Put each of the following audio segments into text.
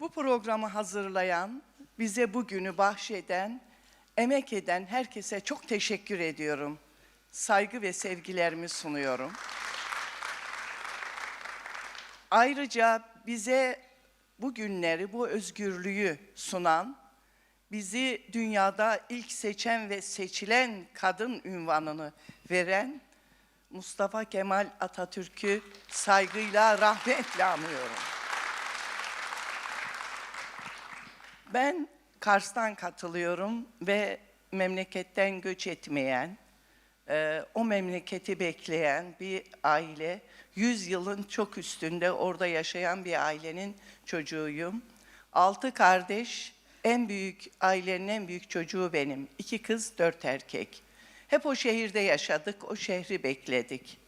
Bu programı hazırlayan, bize bugünü bahşeden, emek eden herkese çok teşekkür ediyorum. Saygı ve sevgilerimi sunuyorum. Ayrıca bize bu günleri, bu özgürlüğü sunan, bizi dünyada ilk seçen ve seçilen kadın ünvanını veren Mustafa Kemal Atatürk'ü saygıyla, rahmetle anıyorum. Ben Kars'tan katılıyorum ve memleketten göç etmeyen, e, o memleketi bekleyen bir aile, 100 yılın çok üstünde orada yaşayan bir ailenin çocuğuyum. Altı kardeş, en büyük ailenin en büyük çocuğu benim. İki kız, dört erkek. Hep o şehirde yaşadık, o şehri bekledik.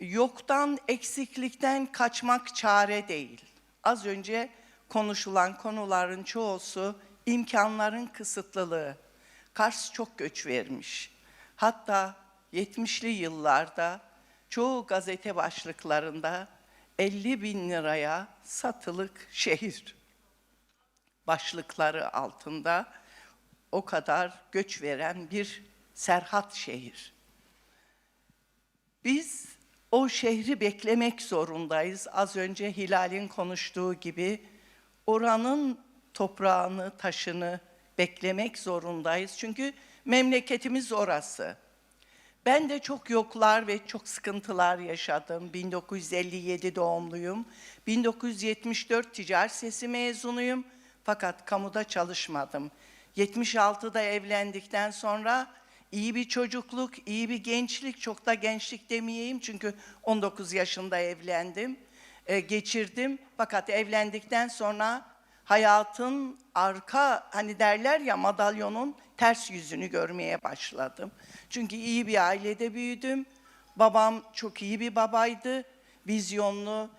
Yoktan, eksiklikten kaçmak çare değil. Az önce konuşulan konuların çoğusu imkanların kısıtlılığı. Kars çok göç vermiş. Hatta 70'li yıllarda çoğu gazete başlıklarında 50 bin liraya satılık şehir başlıkları altında o kadar göç veren bir serhat şehir. Biz o şehri beklemek zorundayız. Az önce Hilal'in konuştuğu gibi oranın toprağını, taşını beklemek zorundayız. Çünkü memleketimiz orası. Ben de çok yoklar ve çok sıkıntılar yaşadım. 1957 doğumluyum. 1974 ticaret sesi mezunuyum. Fakat kamuda çalışmadım. 76'da evlendikten sonra iyi bir çocukluk, iyi bir gençlik, çok da gençlik demeyeyim çünkü 19 yaşında evlendim, e, geçirdim. Fakat evlendikten sonra hayatın arka, hani derler ya madalyonun ters yüzünü görmeye başladım. Çünkü iyi bir ailede büyüdüm. Babam çok iyi bir babaydı, vizyonlu,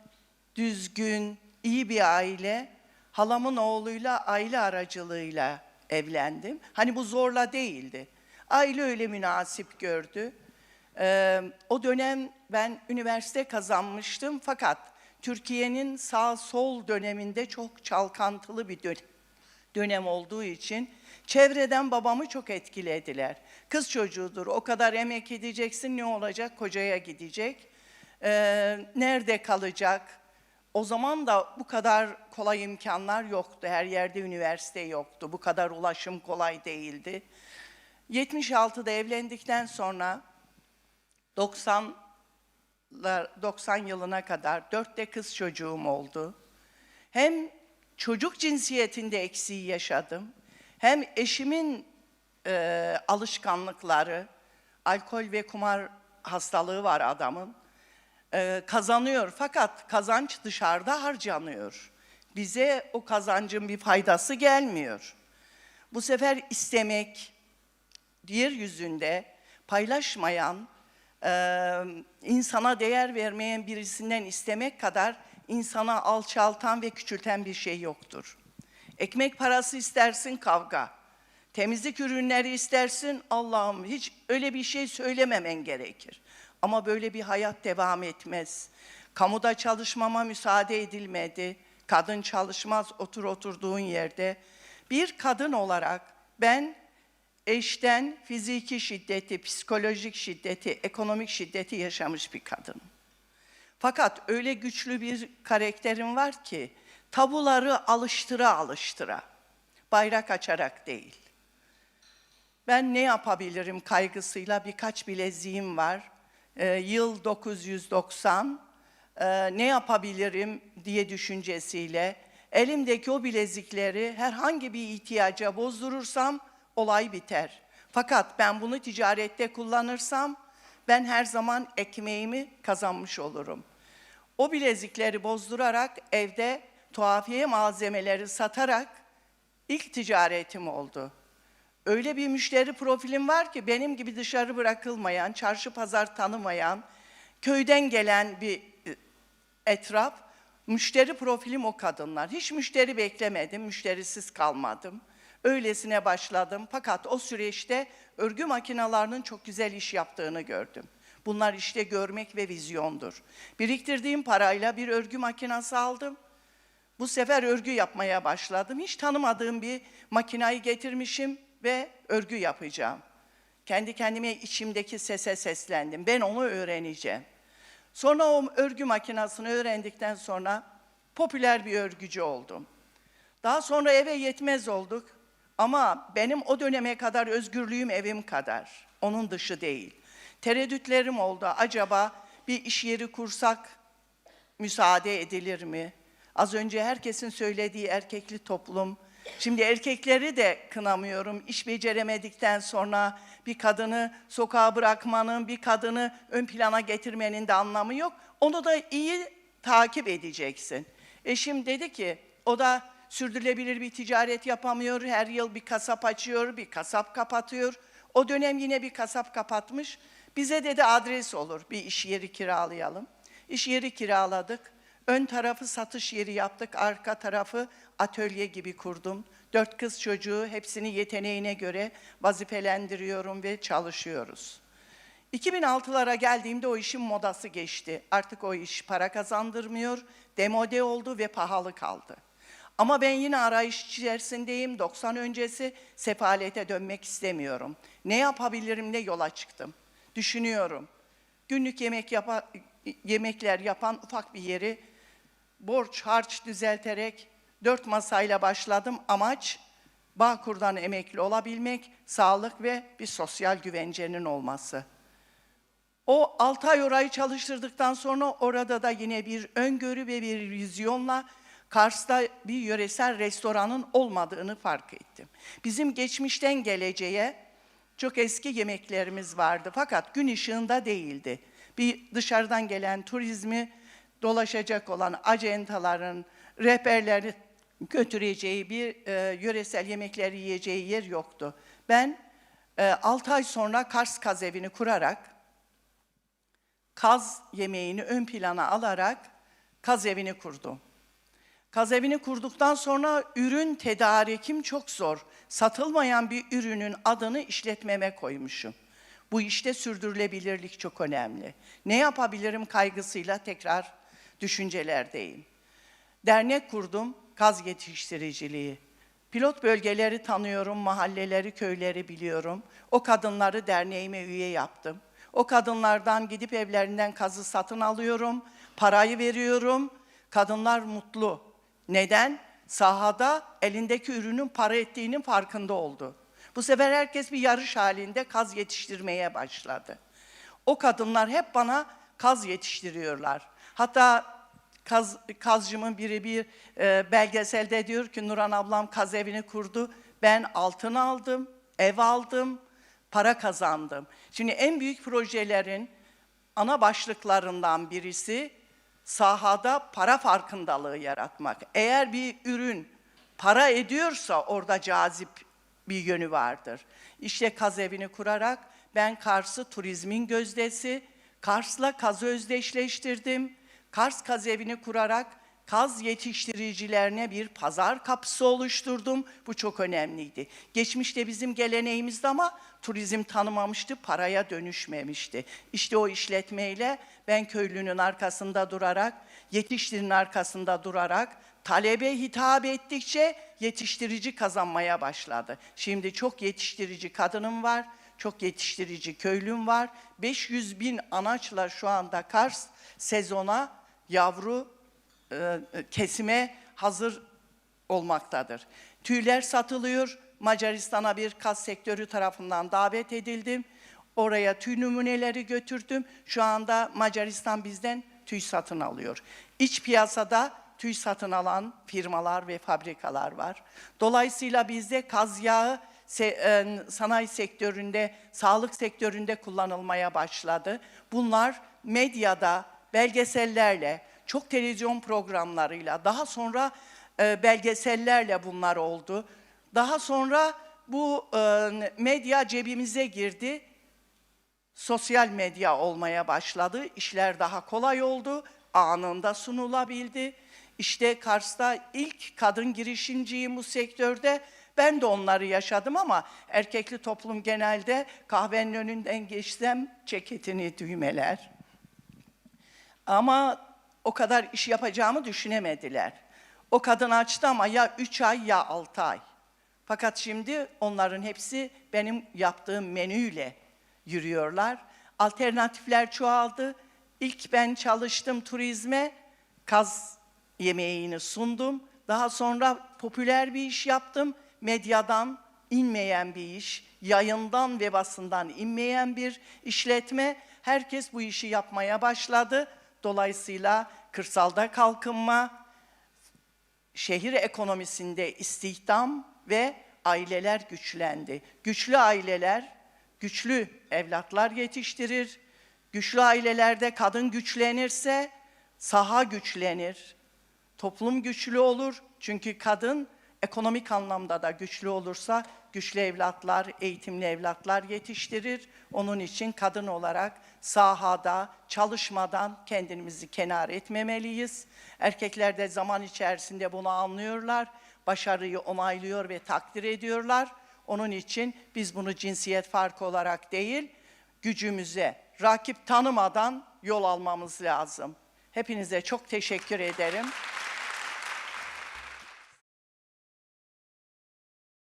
düzgün, iyi bir aile. Halamın oğluyla aile aracılığıyla evlendim. Hani bu zorla değildi. Aile öyle münasip gördü. Ee, o dönem ben üniversite kazanmıştım fakat Türkiye'nin sağ sol döneminde çok çalkantılı bir dönem olduğu için çevreden babamı çok etkilediler. Kız çocuğudur, o kadar emek edeceksin, ne olacak? Kocaya gidecek. Ee, nerede kalacak? O zaman da bu kadar kolay imkanlar yoktu. Her yerde üniversite yoktu. Bu kadar ulaşım kolay değildi. 76'da evlendikten sonra 90 90 yılına kadar dört de kız çocuğum oldu. Hem çocuk cinsiyetinde eksiği yaşadım, hem eşimin e, alışkanlıkları, alkol ve kumar hastalığı var adamın, e, kazanıyor fakat kazanç dışarıda harcanıyor. Bize o kazancın bir faydası gelmiyor. Bu sefer istemek, diğer yüzünde paylaşmayan, e, insana değer vermeyen birisinden istemek kadar insana alçaltan ve küçülten bir şey yoktur. Ekmek parası istersin kavga. Temizlik ürünleri istersin Allah'ım hiç öyle bir şey söylememen gerekir. Ama böyle bir hayat devam etmez. Kamuda çalışmama müsaade edilmedi. Kadın çalışmaz otur oturduğun yerde. Bir kadın olarak ben eşten fiziki şiddeti, psikolojik şiddeti, ekonomik şiddeti yaşamış bir kadın. Fakat öyle güçlü bir karakterim var ki tabuları alıştıra alıştıra, bayrak açarak değil. Ben ne yapabilirim kaygısıyla birkaç bileziğim var. Ee, yıl 990, ee, ne yapabilirim diye düşüncesiyle elimdeki o bilezikleri herhangi bir ihtiyaca bozdurursam olay biter. Fakat ben bunu ticarette kullanırsam ben her zaman ekmeğimi kazanmış olurum. O bilezikleri bozdurarak evde tuhafiye malzemeleri satarak ilk ticaretim oldu. Öyle bir müşteri profilim var ki benim gibi dışarı bırakılmayan, çarşı pazar tanımayan, köyden gelen bir e, etraf, müşteri profilim o kadınlar. Hiç müşteri beklemedim, müşterisiz kalmadım. Öylesine başladım fakat o süreçte örgü makinalarının çok güzel iş yaptığını gördüm. Bunlar işte görmek ve vizyondur. Biriktirdiğim parayla bir örgü makinası aldım. Bu sefer örgü yapmaya başladım. Hiç tanımadığım bir makinayı getirmişim ve örgü yapacağım. Kendi kendime içimdeki sese seslendim. Ben onu öğreneceğim. Sonra o örgü makinasını öğrendikten sonra popüler bir örgücü oldum. Daha sonra eve yetmez olduk. Ama benim o döneme kadar özgürlüğüm evim kadar. Onun dışı değil. Tereddütlerim oldu. Acaba bir iş yeri kursak müsaade edilir mi? Az önce herkesin söylediği erkekli toplum. Şimdi erkekleri de kınamıyorum. İş beceremedikten sonra bir kadını sokağa bırakmanın, bir kadını ön plana getirmenin de anlamı yok. Onu da iyi takip edeceksin. Eşim dedi ki, o da sürdürülebilir bir ticaret yapamıyor. Her yıl bir kasap açıyor, bir kasap kapatıyor. O dönem yine bir kasap kapatmış. Bize dedi adres olur, bir iş yeri kiralayalım. İş yeri kiraladık. Ön tarafı satış yeri yaptık, arka tarafı atölye gibi kurdum. Dört kız çocuğu hepsini yeteneğine göre vazifelendiriyorum ve çalışıyoruz. 2006'lara geldiğimde o işin modası geçti. Artık o iş para kazandırmıyor, demode oldu ve pahalı kaldı. Ama ben yine arayış içerisindeyim. 90 öncesi sefalete dönmek istemiyorum. Ne yapabilirim ne yola çıktım. Düşünüyorum. Günlük yemek yapa, yemekler yapan ufak bir yeri borç harç düzelterek dört masayla başladım. Amaç Bağkur'dan emekli olabilmek, sağlık ve bir sosyal güvencenin olması. O 6 ay orayı çalıştırdıktan sonra orada da yine bir öngörü ve bir vizyonla Kars'ta bir yöresel restoranın olmadığını fark ettim. Bizim geçmişten geleceğe çok eski yemeklerimiz vardı fakat gün ışığında değildi. Bir dışarıdan gelen turizmi dolaşacak olan acentaların, rehberleri götüreceği bir e, yöresel yemekleri yiyeceği yer yoktu. Ben e, 6 ay sonra Kars Kaz Evi'ni kurarak kaz yemeğini ön plana alarak kaz evini kurdum. Kaz evini kurduktan sonra ürün tedarikim çok zor. Satılmayan bir ürünün adını işletmeme koymuşum. Bu işte sürdürülebilirlik çok önemli. Ne yapabilirim kaygısıyla tekrar düşüncelerdeyim. Dernek kurdum, kaz yetiştiriciliği. Pilot bölgeleri tanıyorum, mahalleleri, köyleri biliyorum. O kadınları derneğime üye yaptım. O kadınlardan gidip evlerinden kazı satın alıyorum, parayı veriyorum. Kadınlar mutlu. Neden? Sahada elindeki ürünün para ettiğinin farkında oldu. Bu sefer herkes bir yarış halinde kaz yetiştirmeye başladı. O kadınlar hep bana kaz yetiştiriyorlar. Hatta kaz, kazcımın biri bir e, belgeselde diyor ki Nuran ablam kaz evini kurdu. Ben altın aldım, ev aldım, para kazandım. Şimdi en büyük projelerin ana başlıklarından birisi sahada para farkındalığı yaratmak. Eğer bir ürün para ediyorsa orada cazip bir yönü vardır. İşte kaz evini kurarak ben Kars'ı turizmin gözdesi, Kars'la kazı özdeşleştirdim. Kars kaz evini kurarak kaz yetiştiricilerine bir pazar kapısı oluşturdum. Bu çok önemliydi. Geçmişte bizim geleneğimizdi ama turizm tanımamıştı, paraya dönüşmemişti. İşte o işletmeyle ben köylünün arkasında durarak, yetiştirinin arkasında durarak, talebe hitap ettikçe yetiştirici kazanmaya başladı. Şimdi çok yetiştirici kadınım var, çok yetiştirici köylüm var. 500 bin anaçla şu anda Kars sezona yavru e, kesime hazır olmaktadır. Tüyler satılıyor. Macaristan'a bir kas sektörü tarafından davet edildim. Oraya tüy numuneleri götürdüm. Şu anda Macaristan bizden tüy satın alıyor. İç piyasada tüy satın alan firmalar ve fabrikalar var. Dolayısıyla bizde kaz yağı e, sanayi sektöründe, sağlık sektöründe kullanılmaya başladı. Bunlar medyada, belgesellerle, çok televizyon programlarıyla, daha sonra e, belgesellerle bunlar oldu. Daha sonra bu e, medya cebimize girdi. Sosyal medya olmaya başladı. İşler daha kolay oldu. Anında sunulabildi. İşte Kars'ta ilk kadın girişimciyim bu sektörde. Ben de onları yaşadım ama erkekli toplum genelde kahvenin önünden geçsem ceketini düğmeler. Ama o kadar iş yapacağımı düşünemediler. O kadın açtı ama ya 3 ay ya 6 ay. Fakat şimdi onların hepsi benim yaptığım menüyle yürüyorlar. Alternatifler çoğaldı. İlk ben çalıştım turizme, kaz yemeğini sundum. Daha sonra popüler bir iş yaptım. Medyadan inmeyen bir iş, yayından ve basından inmeyen bir işletme. Herkes bu işi yapmaya başladı. Dolayısıyla kırsalda kalkınma, şehir ekonomisinde istihdam ve aileler güçlendi. Güçlü aileler güçlü evlatlar yetiştirir. Güçlü ailelerde kadın güçlenirse saha güçlenir. Toplum güçlü olur. Çünkü kadın ekonomik anlamda da güçlü olursa güçlü evlatlar, eğitimli evlatlar yetiştirir. Onun için kadın olarak sahada, çalışmadan kendimizi kenar etmemeliyiz. Erkekler de zaman içerisinde bunu anlıyorlar. Başarıyı onaylıyor ve takdir ediyorlar. Onun için biz bunu cinsiyet farkı olarak değil, gücümüze, rakip tanımadan yol almamız lazım. Hepinize çok teşekkür ederim.